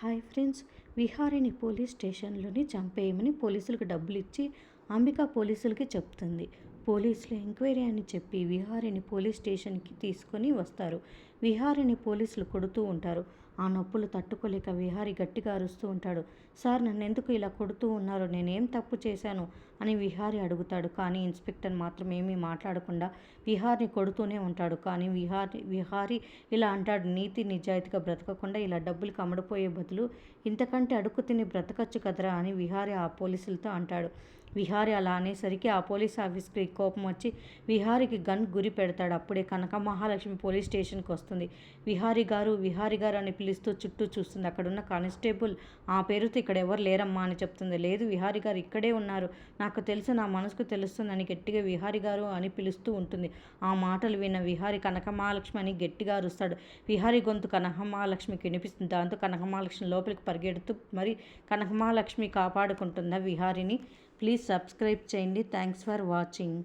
Hi friends విహారిని police స్టేషన్లోని చంపేయమని పోలీసులకు డబ్బులు ఇచ్చి అంబిక పోలీసులకి చెప్తుంది. పోలీసులు ఎంక్వైరీ అని చెప్పి విహారిని పోలీస్ స్టేషన్కి తీసుకొని వస్తారు. విహారిని పోలీసులు కొడుతూ ఉంటారు. ఆ నొప్పులు తట్టుకోలేక విహారి గట్టిగా అరుస్తూ ఉంటాడు. సార్ నన్ను ఎందుకు ఇలా కొడుతూ ఉన్నారు? నేనేం తప్పు చేశాను? అని విహారి అడుగుతాడు. కానీ ఇన్స్పెక్టర్ మాత్రం ఏమీ మాట్లాడకుండా విహారిని కొడుతూనే ఉంటాడు. కానీ విహారి విహారి ఇలా అంటాడు. నీతి నిజాయితీగా బ్రతకకుండా ఇలా డబ్బులు కమడిపోయే బదులు ఇంతకంటే అడుక్కు తిని బ్రతకచ్చు కదరా? అని విహారి ఆ పోలీసులతో అంటాడు. విహారి అలా అనేసరికి ఆ పోలీస్ ఆఫీస్కి కోపం వచ్చి విహారికి గన్ గురి పెడతాడు. అప్పుడే కనక మహాలక్ష్మి పోలీస్ స్టేషన్కి వస్తుంది. విహారి గారు విహారి గారు అని పిలుస్తూ చుట్టూ చూస్తుంది. అక్కడున్న కానిస్టేబుల్ ఆ పేరుతో ఇక్కడ ఎవరు లేరమ్మా అని చెప్తుంది. లేదు విహారి గారు ఇక్కడే ఉన్నారు. నాకు తెలుసు నా మనసుకు తెలుస్తుందని గట్టిగా విహారి గారు అని పిలుస్తూ ఉంటుంది. ఆ మాటలు విన్న విహారి కనకమహాలక్ష్మి అని గట్టిగా అరుస్తాడు. విహారి గొంతు కనకమహాలక్ష్మికి వినిపిస్తుంది. దాంతో కనకమహాలక్ష్మి లోపలికి పరిగెడుతూ మరి కనకమహాలక్ష్మి కాపాడుకుంటుందా విహారిని ప్లీజ్ సబ్స్క్రైబ్ చేయండి. Thanks for watching.